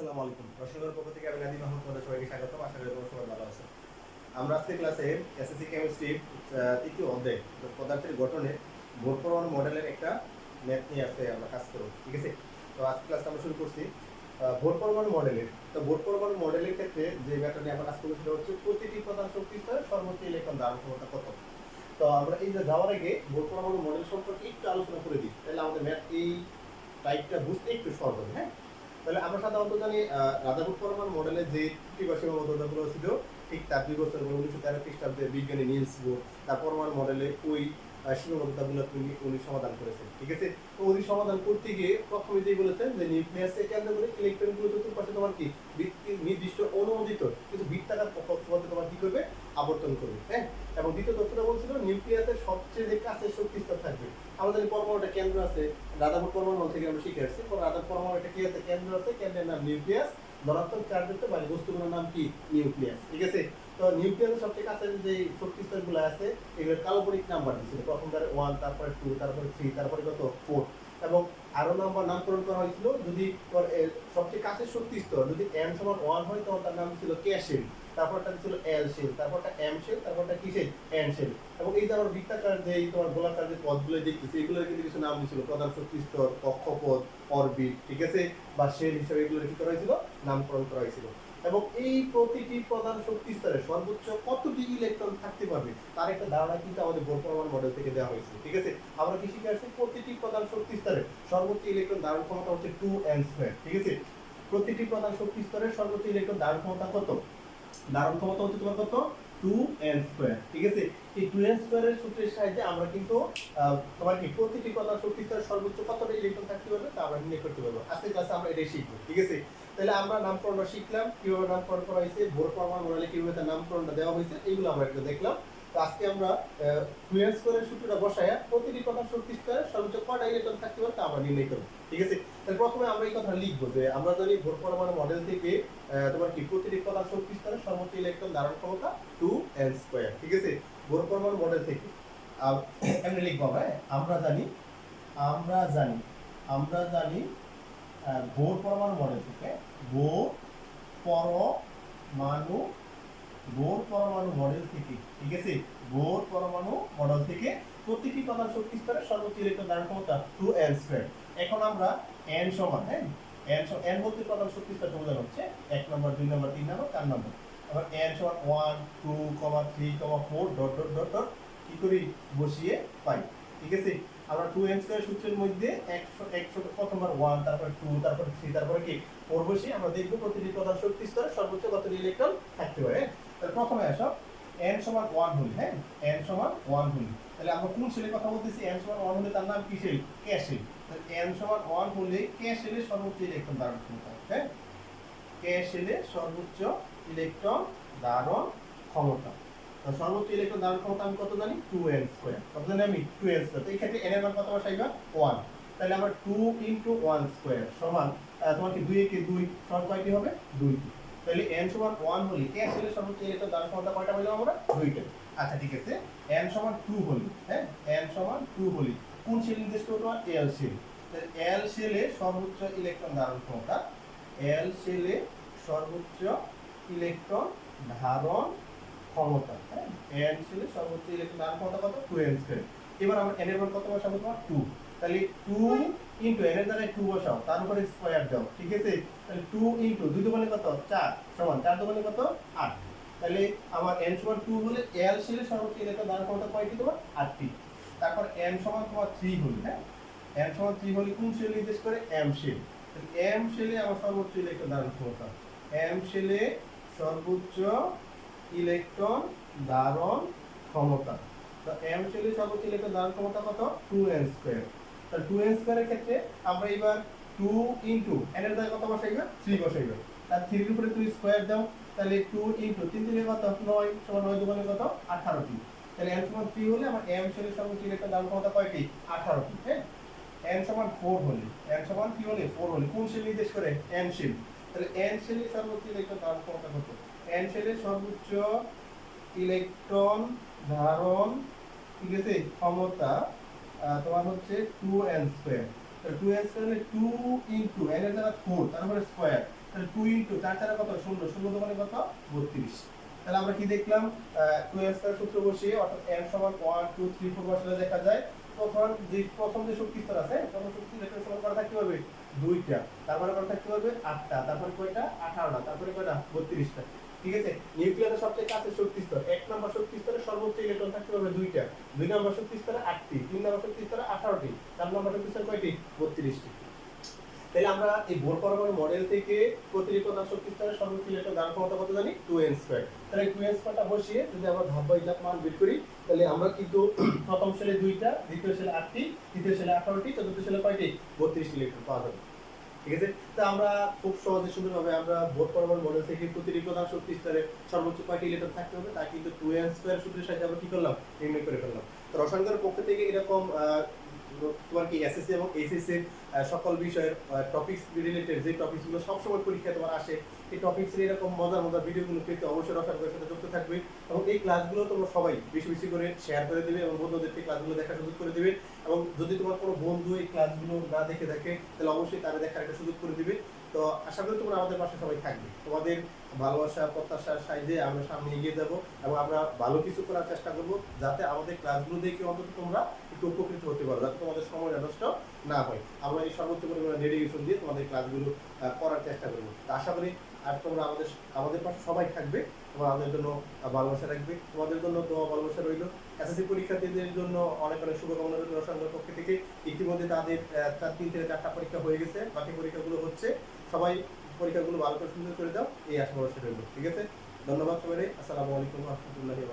আসসালামু আলাইকুম। রসনগর পক্ষ থেকে আমি নাদিম আহমদ তোমাদের সবাইকে স্বাগত আশা করি সবাই ভালো আছো আমরা আজকে ক্লাসে এসএসসি কেমিস্ট্রি তৃতীয় অধ্যায় পদার্থের গঠনে ভোট পরমাণু মডেলের একটা ম্যাথ নিয়ে আজকে আমরা কাজ করব, ঠিক আছে? তো আজকে ক্লাসটা আমরা শুরু করছি ভোট পরমাণু মডেলের। তো ভোট পরমাণু মডেলের ক্ষেত্রে যে ম্যাথটা নিয়ে আমরা কাজ করব সেটা হচ্ছে প্রতিটি প্রধান শক্তি স্তরে সর্বোচ্চ ইলেকট্রন ধারণ ক্ষমতা কত? তো আমরা এই যে যাওয়ার আগে ভোট পরমাণু মডেল সম্পর্কে একটু আলোচনা করে দিই। তাহলে আমাদের ম্যাথ এই টাইপটা বুঝতে একটু সহজ হবে হ্যাঁ? তাহলে আমরা সাধারণত জানি রাধাপুর পরমাণু মডেলের যে ত্রুটি বা সীমাবদ্ধতাগুলো ছিল, ঠিক তার দুই বছর পর উনিশশো তেরো খ্রিস্টাব্দে বিজ্ঞানী নিলস বোর, তার পরমাণু মডেলে ওই সীমাবদ্ধতাগুলো তিনি উনি সমাধান করেছেন, ঠিক আছে? তো উনি সমাধান করতে গিয়ে প্রথমে যে বলেছেন যে নিউক্লিয়াসে কেন্দ্র করে ইলেকট্রনগুলো চতুর্পাশে তোমার কি? নির্দিষ্ট অনুমোদিত, কিন্তু বৃত্তাকার কক্ষপথে তোমার কি করবে? আবর্তন করবে হ্যাঁ? এবং দ্বিতীয় তথ্যটা বলছিল, নিউক্লিয়াসের সবচেয়ে যে কাছের শক্তি স্তর থাকবে। আমাদের পরমাণুটা কেন্দ্র আছে রাধাপুর পরমাণু থেকে আমরা শিখে আসছি। রাধাপুর পরমাণুটা কি আছে? কেন্দ্র আছে, কেন্দ্রের নাম নিউক্লিয়াস। ধনাত্মক চার্জযুক্ত মানে বস্তুগুলোর নাম কি? নিউক্লিয়াস, ঠিক আছে? তো নিউক্লিয়াসের সবচেয়ে কাছের যে শক্তি স্তরগুলো আছে, এগুলো কাল্পনিক নাম্বার দিচ্ছিল প্রথম দ্বারে ওয়ান তারপরে টু তারপরে থ্রি তারপরে কত? ফোর এবং আরও নাম্বার নামকরণ করা হয়েছিল। যদি সবচেয়ে কাছে শক্তি স্তর, যদি এম সমান ওয়ান হয়, তখন তার নাম ছিল ক্যাশেল তারপরটা ছিল এল শেল তারপরটা এম শেল তারপরটা কিসেল এন শেল এবং এই আমার বৃত্তাকার যে তোমার গোলাকার যে পদগুলো দেখতেছি, এগুলোর কিন্তু কিছু নাম দিয়েছিল। প্রধান শক্তি স্তর, কক্ষপথ অরবিট ঠিক আছে? বা শেল হিসেবে এগুলো কি করা হয়েছিল? নামকরণ করা হয়েছিল। এবং এই প্রতিটি প্রধান শক্তি স্তরে সর্বোচ্চ কতটি ইলেকট্রন থাকতে পারবে, তার একটা ধারণা কিন্তু আমাদের বর্তমান মডেল থেকে দেওয়া হয়েছে, ঠিক আছে? আমরা কি শিখে আসছি? প্রতিটি প্রধান শক্তি স্তরে সর্বোচ্চ ইলেকট্রন ধারণ ক্ষমতা হচ্ছে টু এন স্কোয়ার ঠিক আছে? প্রতিটি প্রধান শক্তি স্তরে সর্বোচ্চ ইলেকট্রন ধারণ ক্ষমতা কত? ধারণ ক্ষমতা হচ্ছে তোমার কত? আমরা কিন্তু তোমার কি প্রতিটি প্রধান শক্তি স্তরে সর্বোচ্চ কতটা ইলেকট্রন থাকতে পারবে তা আমরা নির্ণয় করতে পারব। আজকে ক্লাসে আমরা এটাই শিখব, ঠিক আছে? তাহলে আমরা নামকরণ শিখলাম, কীভাবে নামকরণ করা হয়েছে, ভোর পরমাণু মডেলে কীভাবে নামকরণটা দেওয়া হয়েছে এগুলো আমরা একটু দেখলাম। তো আজকে আমরা টুয়েলভ স্কোয়ারের সূত্রটা প্রতিটি প্রধান শক্তি স্তরে সর্বোচ্চ কটা ইলেকট্রন থাকতে পারে তা আমরা নির্ণয় করব, ঠিক আছে? প্রথমে আমরা এই কথা লিখব যে, আমরা জানি ভোর পরমাণু মডেল থেকে তোমার কি প্রতিটি প্রধান শক্তি স্তরে সর্বোচ্চ ইলেকট্রন ধারণ ক্ষমতা টু এন স্কোয়ার ঠিক আছে ভোর পরমাণু মডেল থেকে এমনি লিখব আমরা হ্যাঁ? আমরা জানি আমরা জানি আমরা জানি ভোর পরমাণু মডেল থেকে ভোর পরমাণু ভোর পরমাণু মডেল থেকে, ঠিক আছে? ভোর পরমাণু মডেল থেকে প্রতিটি প্রধান শক্তি স্তরে সর্বোচ্চ ইলেকট্রন ধারণ ক্ষমতা টু এন স্কোয়ার। এখন আমরা এন সমান হ্যাঁ? এন এন বলতে প্রধান শক্তি স্তর বোঝানো হচ্ছে, এক নম্বর, দুই নম্বর, তিন নম্বর, চার নম্বর। আবার এন সমান one two comma three comma four dot dot dot dot কি করি? বসিয়ে পাই, ঠিক আছে? আমরা টু এন স্কোয়ার সূত্রের মধ্যে একশো একশো প্রথমবার ওয়ান তারপর টু তারপর থ্রি তারপরে কি? ফোর বসিয়ে আমরা দেখব প্রতিটি প্রধান শক্তি স্তরে সর্বোচ্চ কত ইলেকট্রন থাকতে পারে হ্যাঁ? প্রথমে আসো এন সমান ওয়ান হলি হ্যাঁ? এন সমান ওয়ান হলি। তাহলে আমরা কোন সেলের কথা বলতেছি? এন সমান ওয়ান হলে তার নাম কি সেল কে সেল তাহলে এন সমান ওয়ান হলে কে সেলে সর্বোচ্চ ইলেকট্রন ধারণ ক্ষমতা হ্যাঁ? কে সেলে সর্বোচ্চ ইলেকট্রন ধারণ ক্ষমতা। তো সর্বোচ্চ ইলেকট্রন ধারণ ক্ষমতা আমি কত জানি? টু এন স্কোয়ার কত জানি আমি? টু এন স্কোয়ার তো এই ক্ষেত্রে এন এর মান কত বসাইবা ওয়ান তাহলে আমরা টু ইন্টু ওয়ান স্কোয়ার সমান তোমার কি দুই একে দুই? সমান কয়টি হবে? দুইটি। তাহলে এন সমান ওয়ান হলে কে সেলে সর্বোচ্চ ইলেকট্রন ধারণ ক্ষমতা কয়টা পেলাম আমরা? দুইটা। আচ্ছা ঠিক আছে। এন সমান টু হলি হ্যাঁ? এন সমান টু হলি কোন সেল নির্দেশ করব এল সেল এল সেলে সর্বোচ্চ ইলেকট্রন ধারণ ক্ষমতা এল সেলে সর্বোচ্চ ইলেকট্রন ধারণ ক্ষমতা হ্যাঁ? এন সেলে সর্বোচ্চ ইলেকট্রন ধারণ ক্ষমতা কত? টু স্কোয়ার এবার আমরা এন এর মান কত বসাবো তোমার? টু তাহলে টু ইন্টু এর জায়গায় টু বসাও, তার উপরে স্কোয়ার দাও, ঠিক আছে? তাহলে টু ইন্টু দুই দোকানে কত? চার, সমান চার দোকানে কত? আট। তাহলে আমার এন সমান টু হলে এল সেলে সর্বোচ্চ ইলেকট্রন ধারণ ক্ষমতা কয়টি তোমার? আটটি। তারপর এম সমান তোমার থ্রি হলে হ্যাঁ? এম সমান থ্রি হলে কোন সেল নির্দেশ করে? এম সেল এম সেলে আমার সর্বোচ্চ ইলেকট্রন ধারণ ক্ষমতা। এম সেলে সর্বোচ্চ ইলেকট্রন ধারণ ক্ষমতা। তো এম সেলে সর্বোচ্চ ইলেকট্রন ধারণ ক্ষমতা কত? টু এন স্কোয়ার তাহলে টু এন স্কোয়ারের ক্ষেত্রে আমরা এবার টু ইন্টু এন এর জায়গায় কত বসাইবা? থ্রি বসাইবা। তার থ্রির উপরে তুমি স্কোয়ার দাও, তাহলে টু ইন্টু তিন তিনে কত? নয় সমান নয় দুগুণে কত? আঠারোটি তাহলে এন সমান থ্রি হলে আমার এম সেলের সর্বোচ্চ ইলেকট্রন ধারণ ক্ষমতা কয়টি আঠারোটি হ্যাঁ? এন সমান ফোর হলে এন সমান কি হলে ফোর হলে, কোন সেল নির্দেশ করে? এন সেল তাহলে এন সেলের সর্বোচ্চ ইলেকট্রন ধারণ ক্ষমতা কত? এন সেলের সর্বোচ্চ ইলেকট্রন ধারণ, ঠিক আছে? ক্ষমতা তোমার হচ্ছে two N square two N square two into N এর জায়গা ফোর তারপরে স্কোয়ার তাহলে টু ইন্টু চার চারে কত? শূন্য। শূন্য দোকানে কত? বত্রিশ। তাহলে আমরা কি দেখলাম? টু এর স্কয়ার সূত্র বসিয়ে, অর্থাৎ n সমান ওয়ান টু থ্রি ফোর বসালে দেখা যায়। প্রথম যে প্রথম যে শক্তি স্তর আছে, প্রথম শক্তি স্তর সমান করা থাকতে হবে? দুইটা। তারপরে করা থাকতে হবে? আটটা। তারপরে কয়টা? আঠারোটা। তারপরে কয়টা? বত্রিশটা। ঠিক আছে? নিউক্লিয়াসের সবচেয়ে কাছের শক্তি স্তর, এক নম্বর শক্তি স্তরে সর্বোচ্চ ইলেকট্রন থাকতে হবে দুইটা। দুই নম্বর শক্তি স্তরে আটটি, তিন নম্বর শক্তি স্তরে আঠারোটি, চার নম্বর শক্তি স্তরে কয়টি? বত্রিশটি। তাহলে আমরা এই বোর পরমাণু মডেল থেকে প্রতিটি প্রধান শক্তি স্তরে সর্বোচ্চ ইলেকট্রন ধারণ ক্ষমতা কত জানি? টু এন স্কোয়ার তাহলে টু এন স্কোয়ারটা বসিয়ে যদি আমরা ধাপ বাই মান বের করি, তাহলে আমরা কিন্তু প্রথম সেলে দুইটা, দ্বিতীয় সেলে আটটি, তৃতীয় সেলে আঠারোটি, চতুর্থ সেলে কয়টি? বত্রিশটি ইলেকট্রন পাওয়া যাবে। ঠিক আছে? তা আমরা খুব সহজে সুন্দরভাবে আমরা ভোট করবার মডেল থেকে প্রতিটি প্রধান শক্তি স্তরে সর্বোচ্চ কয়টি ইলেকট্রন থাকতে হবে? তা কিন্তু টু এন স্কোয়ার সূত্রের সাথে আমরা কি করলাম? নির্ণয় করে ফেললাম। তো রসায়নগরের পক্ষ থেকে এরকম তোমার কি এসএসসি এবং এসএসসি সকল বিষয়ের টপিকস রিলেটেড যে টপিকসগুলো সবসময় পরীক্ষায় তোমার আসে এই টপিকস এরকম মজার মজার ভিডিওগুলো পেতে অবশ্যই রসায়নের সাথে যুক্ত থাকবে এবং এই ক্লাসগুলো তোমরা সবাই বেশি বেশি করে শেয়ার করে দেবে এবং বন্ধুদেরকে ক্লাসগুলো দেখার সুযোগ করে দেবে এবং যদি তোমার কোনো বন্ধু এই ক্লাসগুলো না দেখে থাকে, তাহলে অবশ্যই তারা দেখার একটা সুযোগ করে দিবে। তো আশা করি তোমরা আমাদের পাশে সবাই থাকবে। তোমাদের ভালোবাসা, প্রত্যাশার সাইজে আমরা সামনে এগিয়ে যাব এবং আমরা ভালো কিছু করার চেষ্টা করব যাতে আমাদের ক্লাসগুলো দেখে অন্তত তোমরা একটু উপকৃত হতে পারো, যাতে তোমাদের সময় নষ্ট না হয়। আমরা এই সর্বোচ্চ পরিমাণে ডেডিকেশন দিয়ে তোমাদের ক্লাসগুলো করার চেষ্টা করব। আশা করি আর তোমরা আমাদের আমাদের পাশে সবাই থাকবে। তোমরা আমাদের জন্য ভালোবাসা রাখবে। তোমাদের জন্য তোমার ভালোবাসা রইল। এসএসসি পরীক্ষার্থীদের জন্য অনেক অনেক শুভকামনা রইল রসায়নের পক্ষ থেকে। ইতিমধ্যে তাদের চার তিন থেকে চারটা পরীক্ষা হয়ে গেছে। বাকি পরীক্ষাগুলো হচ্ছে। সবাই পরীক্ষাগুলো ভালো করে সুন্দর করে দাও। এই আশা ভরসা রইল। ঠিক আছে? ধন্যবাদ সবাই আসসালামু আলাইকুম রহমতুল্লাহি